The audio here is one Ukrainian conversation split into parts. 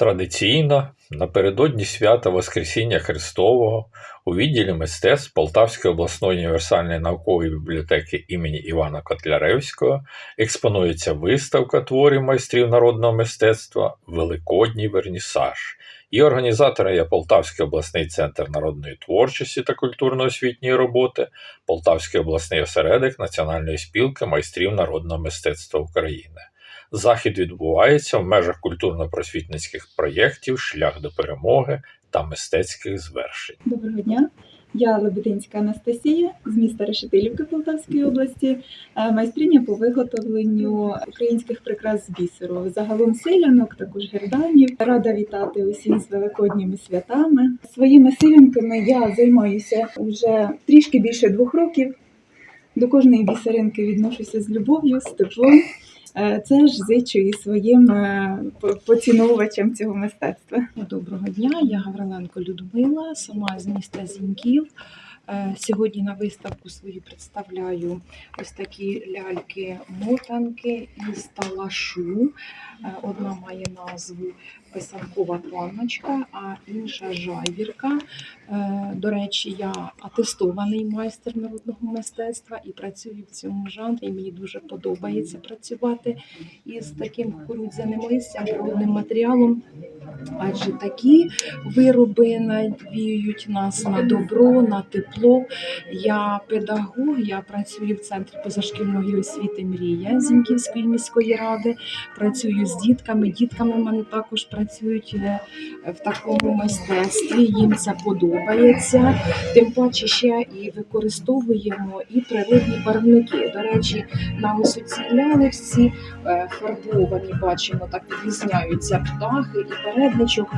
Традиційно напередодні свята Воскресіння Христового у відділі мистецтв Полтавської обласної універсальної наукової бібліотеки імені Івана Котляревського експонується виставка творів майстрів народного мистецтва Великодній вернісаж. І організатором є Полтавський обласний центр народної творчості та культурно-освітньої роботи, Полтавський обласний осередок Національної спілки майстрів народного мистецтва України. Захід відбувається в межах культурно-просвітницьких проєктів Шлях до перемоги та мистецьких звершень. Доброго дня. Я Лебединська Анастасія з міста Решетилівки Полтавської області, е, майстриня по виготовленню українських прикрас з бісеру. Загалом селянок, також герданів. Рада вітати усіх з великодніми святами. Своїми силянками я займаюся вже трішки більше двох років. До кожної бісеринки відношуся з любов'ю, з теплом. Е, Це ж зичу своїм е, поціновувачам цього мистецтва. Доброго дня, я Гавриленко Людмила, сама з міста Зіньків. Е, Сьогодні на виставку свою представляю ось такі ляльки-мотанки із талашу. Е, Одна має назву Писанкова панночка, а інша жайвірка. Е, До речі, я атестований майстер народного мистецтва і працюю в цьому жанрі. І мені дуже подобається працювати із таким кукурудзяним листям, природним матеріалом. Адже такі вироби навіюють нас на добро, на тепло. Я педагог, я працюю в центрі позашкільної освіти Мрія Зіньківської міської ради. Працюю з дітками. Дітками в мене також працюють е, в такому мистецтві. Їм це подобається. Тим паче ще і використовуємо і природні барвники. До речі, на ось лялечці е, фарбовані, бачимо, так відрізняються птахи і передничок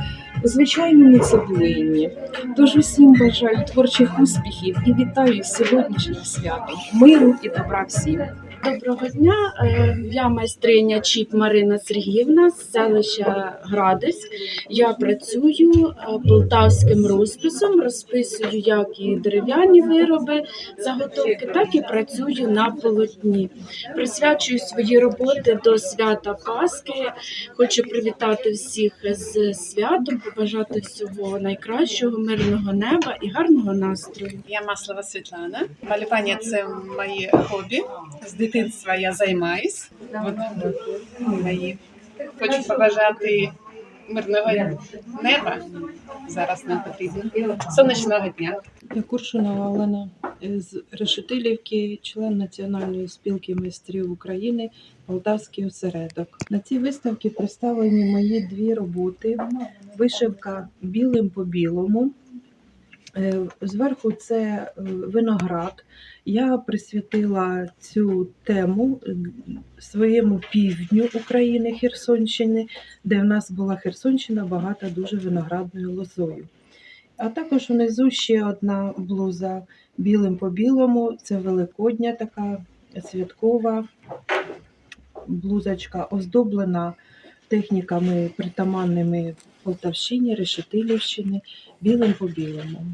у звичайному цеглині. Тож усім бажаю творчих успіхів і вітаю з сьогоднішнім святом. Миру і добра всім. Доброго дня. Е, Я майстриня Чіп Марина Сергіївна з селища Градець. Я працюю е, полтавським розписом, розписую як і дерев'яні вироби, заготовки, так і працюю на полотні. Присвячую свої роботи до свята Пасхи. Хочу привітати всіх з святом, побажати всього найкращого, мирного неба і гарного настрою. Я Маслова Світлана. Малювання це моє хобі. З дитинства я займаюсь. Мої. Хочу побажати мирного неба. Зараз нам потрібно. Сонячного дня. Я Куршунова Олена з Решетилівки, член Національної спілки майстрів України Полтавський осередок. На цій виставці представлені мої дві роботи: вишивка білим по білому. Е, Зверху це е, виноград. Я присвятила цю тему е, своєму півдню України Херсонщини, де в нас була Херсонщина багата дуже виноградною лозою. А також внизу ще одна блуза білим по білому. Це великодня така святкова блузочка, оздоблена техніками притаманними Полтавщині, Решетилівщини, білим по білому.